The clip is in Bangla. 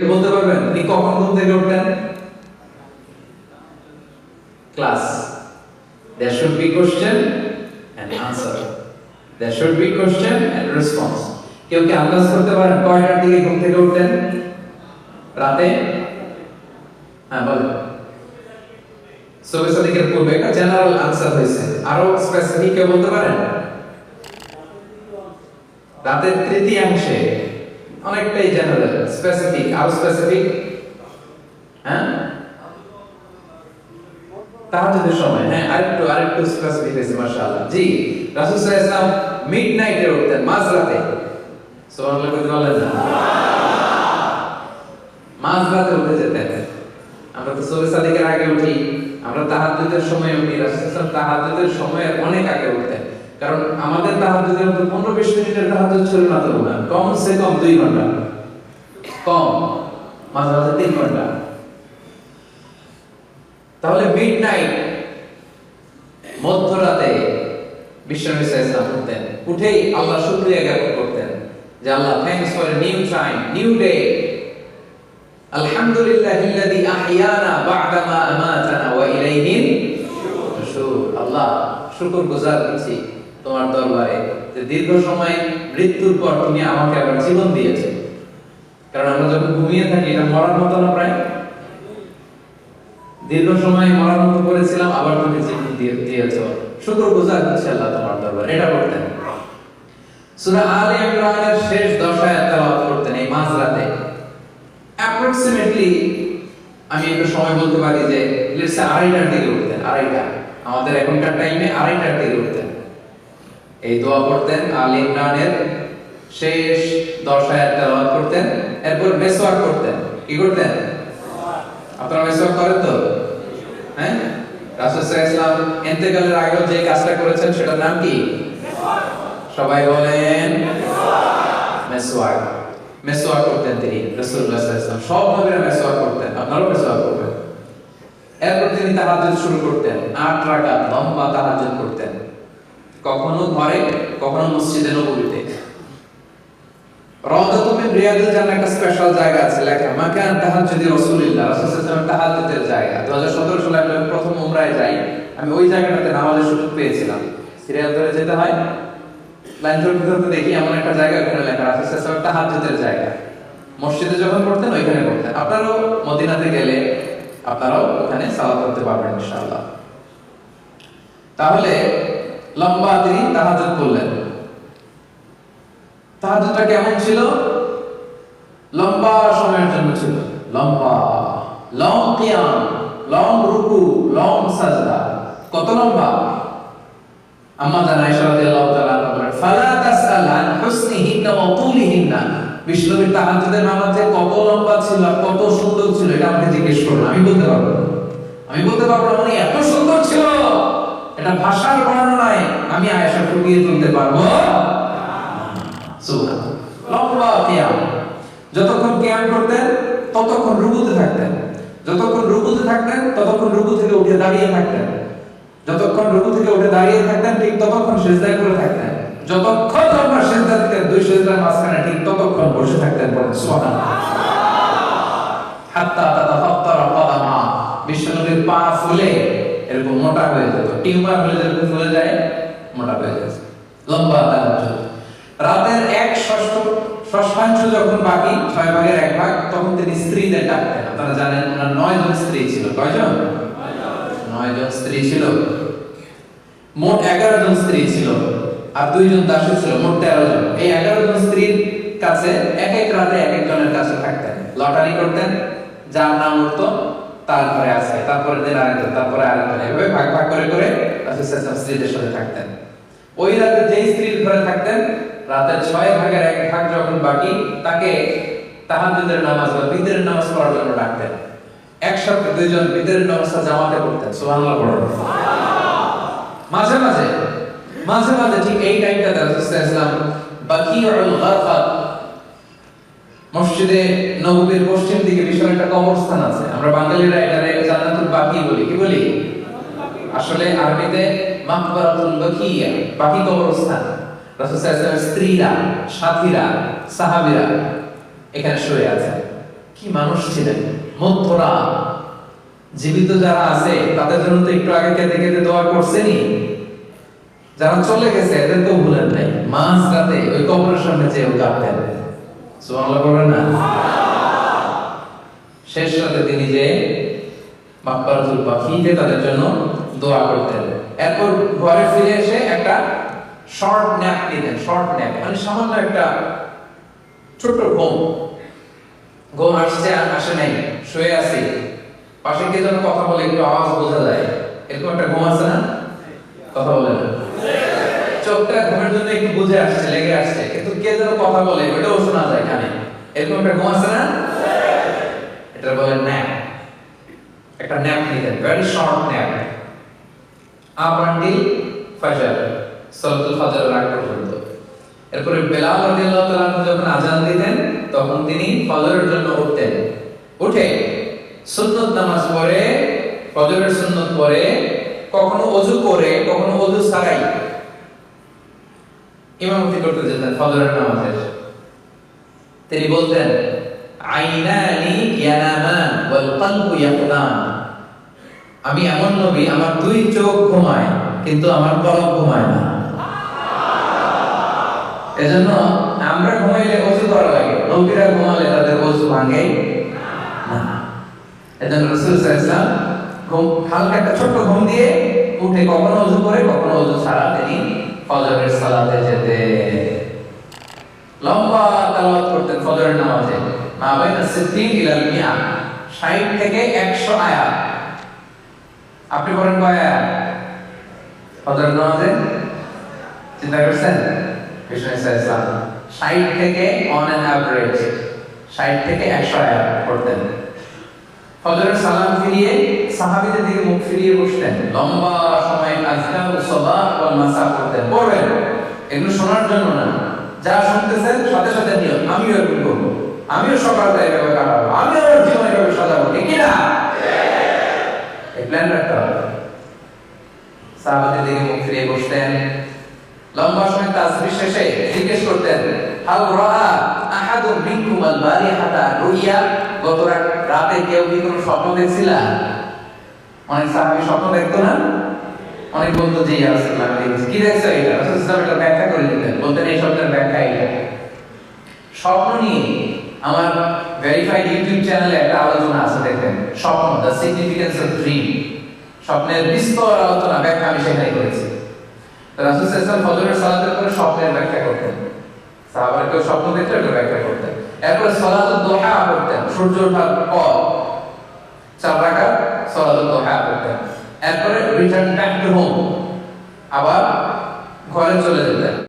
বলতে পারবেন? তিনি কখন ঘুম থেকে উঠতেন class. There should be question and answer. There should be question and response. কেউ কি আন্দাজ করতে পারেন কয়টার দিকে ঘুম থেকে উঠতেন রাতে? হ্যাঁ বলেন। সবে সাদিকের পূর্বে একটা জেনারেল আনসার হয়েছে। আরও স্পেসিফিক কেউ বলতে পারেন? রাতের তৃতীয়াংশে। অনেকটাই জেনারেল স্পেসিফিক আরও স্পেসিফিক হ্যাঁ? তাহাজ্জুদের সময় হ্যাঁ আরেকটু আরেকটু স্পেসিফিক হয়েছে মাশাআল্লাহ। জি, রাসূল সাল্লাল্লাহু আলাইহি মিডনাইটে উঠতেন, মাঝরাতে। সুবহানাল্লাহ, কইতে বলেন না? মাঝরাতে উঠে যেতেন। আমরা তো সবে সাদিকের আগে উঠি, আমরা তাহাজ্জুদের সময় উঠি, রাসূল সাল্লাল্লাহু তাহাজ্জুদের সময় অনেক আগে উঠতেন। কারণ আমাদের তাহাজ্জুদের মধ্যে 15 20 মিনিটের তাহাজ্জুদ ছিল না তো না কম সে কম 2 ঘণ্টা। কম, মাঝে মাঝে 3 ঘণ্টা। তাহলে মিডনাইট মধ্যরাতে বিশ্বনবী সাল্লাল্লাহু আলাইহি উঠতেন। উঠেই আল্লাহ শুকরিয়া জ্ঞাপন করতেন যে আল্লাহ thanks for a new time new day আলহামদুলিল্লাহিল্লাযী আহইয়ানা বা'দা মা আমাতানা ওয়া ইলাইহি নুশুর আল্লাহ শুকর গুজার করছি। তোমার দরবারে যে দীর্ঘ সময় মৃত্যুর পর তুমি আমাকে আবার জীবন দিয়েছ। কারণ আমরা যখন ঘুমিয়ে থাকি, এটা মরার মতো না প্রায়? দীর্ঘ সময় মরার মতো করেছিলাম, আবার তুমি জীবন দিয়ে দিয়েছ। শুকর গুজার আল্লাহ তোমার দরবারে, এটা করতেন সূরা আলে ইমরানের শেষ 10 আয়াত তেলাওয়াত করতেন এই মাঝরাতে। অ্যাপ্রক্সিমেটলি আমি একটু সময় বলতে পারি যে লেটস আড়াইটার দিকে উঠতেন, আড়াইটা। আমাদের এখনকার টাইমে আড়াইটার দিকে উঠতেন। এই দোয়া পড়তেন, আল ইমরানের শেষ দশ আয়াত তেলাওয়াত করতেন, এরপর মেসওয়াক করতেন। কি করতেন? আপনারা মেসওয়াক করেন তো? হ্যাঁ? রাসূল সাল্লাল্লাহু আলাইহি ইন্তেকালের আগে যে কাজটা করেছেন, সেটার নাম কি? সবাই বলেন, মেসওয়াক। মেসওয়াক করতেন তিনি, রাসূলুল্লাহ সাল্লাল্লাহু আলাইহি সব নবীরা মেসওয়াক করতেন, আপনারাও মেসওয়াক করবেন। এরপর তিনি তাহাজ্জুদ শুরু করতেন, আট রাকাত লম্বা তাহাজ্জুদ করতেন। কখনো ঘরে, কখনো মসজিদে জান্নাহ একটা স্পেশাল জায়গা আছে লেখা মাকান রাসূলুল্লাহ জায়গা। 2017 সালে আমি প্রথম উমরায় যাই, আমি ওই জায়গাটাতে নামাজের সুযোগ পেয়েছিলাম। সিরিয়াল ধরে যেতে হয়, লাইন ধরতে ধরতে দেখি এমন একটা জায়গা ওখানে লেখা, রাসূল সাল্লাল্লাহু আলাইহি তাহাজ্জুদের জায়গা। মসজিদে যখন পড়তেন, ওইখানে পড়তেন। আপনারাও মদিনাতে গেলে আপনারাও ওখানে সালাত করতে পারবেন ইনশাআল্লাহ। তাহলে লম্বা তিনি তাহাজ্জুদ করলেন। তাহাজ্জুদটা কেমন ছিল? লম্বা সময়ের জন্য ছিল। লম্বা, লং কিয়াম, লং রুকু, লং সাজদা। কত লম্বা? আম্মা জানা আয়েশা রাদিয়াল্লাহু তাআলা বলেন, ফালা তাসআল আন হুসনিহিন্না ওয়া তুলিহিন্না। বিষ্ণুবীর তাহাজ্জুদের নামাজ যে কত লম্বা ছিল আর কত সুন্দর ছিল, এটা আমাকে জিজ্ঞেস করুন, আমি বলতে পারব? আমি বলতে পারব মানে এত সুন্দর ছিল! এটা ভাষার বর্ণনায় আমি আয়েশা ফুটিয়ে তুলতে পারব। লম্বা যতক্ষণ করতেন, ততক্ষণ থাকতেন। যতক্ষণ থাকতেন, ততক্ষণ থেকে উঠে দাঁড়িয়ে থাকতেন। যতক্ষণ রুকু থেকে উঠে দাঁড়িয়ে থাকতেন, ঠিক ততক্ষণ সেজদায় করে থাকতেন। যতক্ষণ সেজদা দুই সেজদার মাঝখানে ঠিক ততক্ষণ বসে থাকতেন বলেন সুবহানাল্লাহ হাত্তা তাতাফাত্তারা কাদামা বিশ্বনবীর পা ফুলে এরকম মোটা হয়ে যেত টিউমার হলে যেরকম ফুলে যায়, মোটা হয়ে যায়। লম্বা তাহাজ্জুদ রাতের এক ষষ্ঠ ষষ্ঠাংশ যখন বাকি, ছয় ভাগের এক ভাগ, তখন তিনি স্ত্রীদের ডাকতেন। আপনারা জানেন, ওনার নয় জন স্ত্রী ছিল। কয়জন? নয় জন স্ত্রী ছিল। মোট এগারো জন স্ত্রী ছিল। আর দুইজন দাসী ছিল, মোট তেরো জন। এই এগারো জন স্ত্রীর কাছে এক এক রাতে এক একজনের কাছে থাকতেন। লটারি করতেন, যার নাম উঠতো তারপরে আছে, তারপরে দিন আরেকজন, তারপরে আরেকজন। এভাবে ভাগ ভাগ করে করে রাসূল সাল্লাল্লাহু স্ত্রীদের সাথে থাকতেন। ওই রাতে যেই স্ত্রীর ঘরে থাকতেন, রাতের ছয় ভাগের এক ভাগ যখন বাকি, তাকে তাহাজ্জুদের নামাজ বা বিদের নামাজ পড়ার জন্য ডাকতেন। একসাথে দুইজন বিতরের নামাজটা জামাতে পড়তেন, সুবহানাল্লাহ পড়েন। মাঝে মাঝে মাঝে মাঝে ঠিক এই টাইমটাতে রাসূলুল্লাহ বাকিউল গারফাত মসজিদে নবীর পশ্চিম দিকে বিশাল একটা কবরস্থান আছে। আমরা বাঙালিরা এটারে জান্নাতুল বাকি বলি। কি বলি? আসলে আরবিতে মাকবারাতুল বাকিয়া, বাকি কবরস্থান। রাসূল সাল্লাল্লাহু স্ত্রীরা, সাথীরা, সাহাবীরা এখানে শুয়ে আছে। কি মানুষ ছিলেন? মধ্যরা। জীবিত যারা আছে, তাদের জন্য তো একটু আগে কেঁদে কেঁদে দোয়া করছেনি যারা চলে গেছে, এদের তো ভুলেন নাই। মাঝ রাতে ওই কবরের সামনে চেয়ে কাঁদতেন শেষ রাতে তিনি যে মাকবারাতুল বাকিতে তাদের জন্য দোয়া করতেন। এরপর ঘরে ফিরে এসে একটা শর্ট ন্যাপ নিতেন শর্ট ন্যাপ মানে সামান্য একটা ছোট্ট ঘুম। ঘুম আসছে আর আসে নাই, শুয়ে আছি। পাশে কে যেন কথা বলে একটু আওয়াজ বোঝা যায়। এরকম একটা ঘুম আছে না? কথা বলে না। চোখটা ঘুমের জন্য একটু বুঝে আসছে, লেগে আসছে কে কথা বলে ওটাও শোনা যায় কানে এরকম একটা ঘুম আছে না? এটা বলে ন্যাপ একটা ন্যাপ নিতেন very short nap up until ফজর। সলাতুল ফজর রাগ পর্যন্ত। এরপরে বেলাল রাদিয়াল্লাহু তাআলা যখন আজান দিতেন, তখন তিনি ফজরের জন্য উঠতেন। উঠে সুন্নত নামাজ পড়ে, ফজরের সুন্নত পড়ে, কখনো ওযু করে, কখনো ওযু ছাড়াই। ইমামতি করতে যেতেন, ফজরের নামাজের। তিনি বলতেন, আইনানি ইয়ানামান ওয়াল কলবু ইয়াকুনান আমি এমন নবী, আমার দুই চোখ ঘুমায়, কিন্তু আমার কলব ঘুমায় না। এজন্য আমরা ঘুমাইলে ওযু করা লাগে, নবীরা ঘুমালে তাদের ওযু ভাঙে এজন্য রাসূল সাল্লাল্লাহু আলাইহি হালকা একটা ছোট্ট ঘুম দিয়ে উঠে কখনো ওযু করে, কখনো ওযু ছাড়া। তিনি ফজরের সালাতে যেতে। লম্বা তেলাওয়াত করতেন ফজরের নামাজে। মা বাইনা সিদ্দিন ইলাল মিয়া 60 থেকে 100 আয়াত। আপনি পড়েন কয় আয়াত? ফজরের নামাজে? চিন্তা করছেন? কৃষ্ণ ইসলাম। 60 থেকে অন অ্যান অ্যাভারেজ 60 থেকে 100 আয়াত পড়তেন। ফজরের সালাম ফিরিয়ে সাহাবীদের দিকে মুখ ফিরিয়ে বসতেন লম্বা সময় আজকার সালাহ ওয়াল মাসা পড়তেন পড়বেন। এগুলো শোনার জন্য না। যা শুনতেছেন, সাথে সাথে নিয়ম আমিও এরকম করব। আমিও সকালটা এভাবে কাটাবো। আমিও আমার জীবন এভাবে সাজাবো। ঠিক না এই প্ল্যান রাখতে হবে। সাহাবাদের দিকে মুখ ফিরিয়ে বসতেন লম্বা সময় তাসবিহ শেষে জিজ্ঞেস করতেন হাল রাআ আহাদুম মিনকুম আল বারিহাতা রুইয়া। গত রাতে কেউ কি কোনো স্বপ্ন অনেক সাহাবী স্বপ্ন দেখতো না? অনেক বলতো যে ইয়া রাসূলুল্লাহ কি দেখছ এটা? রাসূলুল্লাহ ব্যাখ্যা করে বলতেন, এই ব্যাখ্যা এটা স্বপ্ন নিয়ে আমার ভেরিফাইড ইউটিউব চ্যানেলে একটা আলোচনা আছে দেখবেন স্বপ্ন দ্য সিগনিফিকেন্স অফ ড্রিম স্বপ্নের বিস্তর আলোচনা ব্যাখ্যা আমি সেখানে করেছি। রাসূল সাল্লাল্লাহু আলাইহি ওয়াসাল্লাম ফজরের সালাতের পরে সাহাবারা কেউ স্বপ্ন দেখলে ওটা ব্যাখ্যা করতেন। এরপরে সলাত দোহা করতেন সূর্য ওঠার পর চার রাখা সলাত দোহা করতেন এরপরে রিটার্ন ব্যাক টু হোম আবার ঘরে চলে যেতেন।